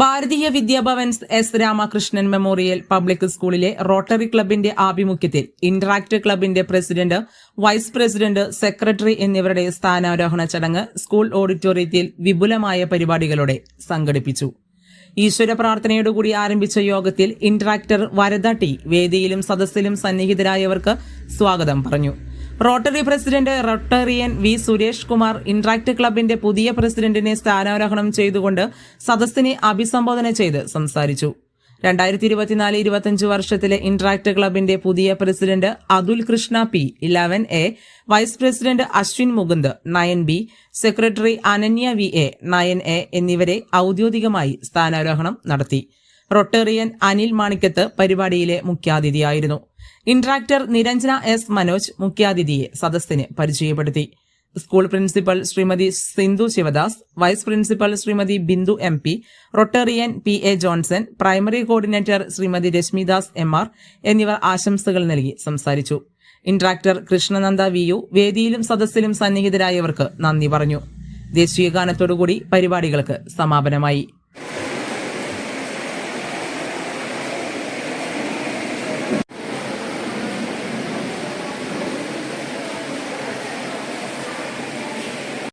Bharatiya Vidyabhavan S Ramakrishnan memorial public സ്കൂളിലെ rotary ക്ലബിന്റെ ആഭിമുഖ്യത്തിൽ ഇന്ററാക്ട് ക്ലബിന്റെ പ്രസിഡന്റ് വൈസ് പ്രസിഡന്റ് സെക്രട്ടറി എന്നിവരുടെ സ്ഥാനാരോഹണ ചടങ്ങ് സ്കൂൾ ഓഡിറ്റോറിയത്തിൽ വിപുലമായ പരിപാടികളോടെ സംഘടിപ്പിച്ചു. ഈശ്വര പ്രാർത്ഥനയോടുകൂടി ആരംഭിച്ച യോഗത്തിൽ ഇന്ററാക്ടർ വരദ ടി വേദിയിലും സദസ്സിലും സന്നിഹിതരായവർക്ക് സ്വാഗതം പറഞ്ഞു. Rotary president Rotarian V Suresh Kumar Interact ക്ലബിന്റെ പുതിയ പ്രസിഡന്റിനെ സ്ഥാനാരോഹണം ചെയ്തുകൊണ്ട് സദസ്സിനെ അഭിസംബോധന ചെയ്ത് സംസാരിച്ചു. രണ്ടായിരത്തി ഇരുപത്തിനാല് ഇരുപത്തിയഞ്ച് വർഷത്തിലെ ഇന്ററാക്ട് ക്ലബിന്റെ പുതിയ president Athul Krishna P eleven A vice president Ashwin Mukund nine B secretary Ananya V A nine A എന്നിവരെ ഔദ്യോഗികമായി സ്ഥാനാരോഹണം നടത്തി. റൊട്ടേറിയൻ അനിൽ മാണിക്കത്ത് പരിപാടിയിലെ മുഖ്യാതിഥിയായിരുന്നു. ഇൻട്രാക്ടർ നിരഞ്ജന എസ് മനോജ് മുഖ്യാതിഥിയെ സദസ്സിന് പരിചയപ്പെടുത്തി. School principal Shrimati Sindhu Sivadas vice principal Shrimati Bindu M P Rotarian P A Johnson primary coordinator Shrimati Reshmidas M R എന്നിവർ ആശംസകൾ നൽകി സംസാരിച്ചു. ഇൻട്രാക്ടർ കൃഷ്ണനന്ദ വി യു വേദിയിലും സദസ്സിലും സന്നിഹിതരായവർക്ക് നന്ദി പറഞ്ഞു. ദേശീയ ഗാനത്തോടുകൂടി പരിപാടികൾക്ക് സമാപനമായി.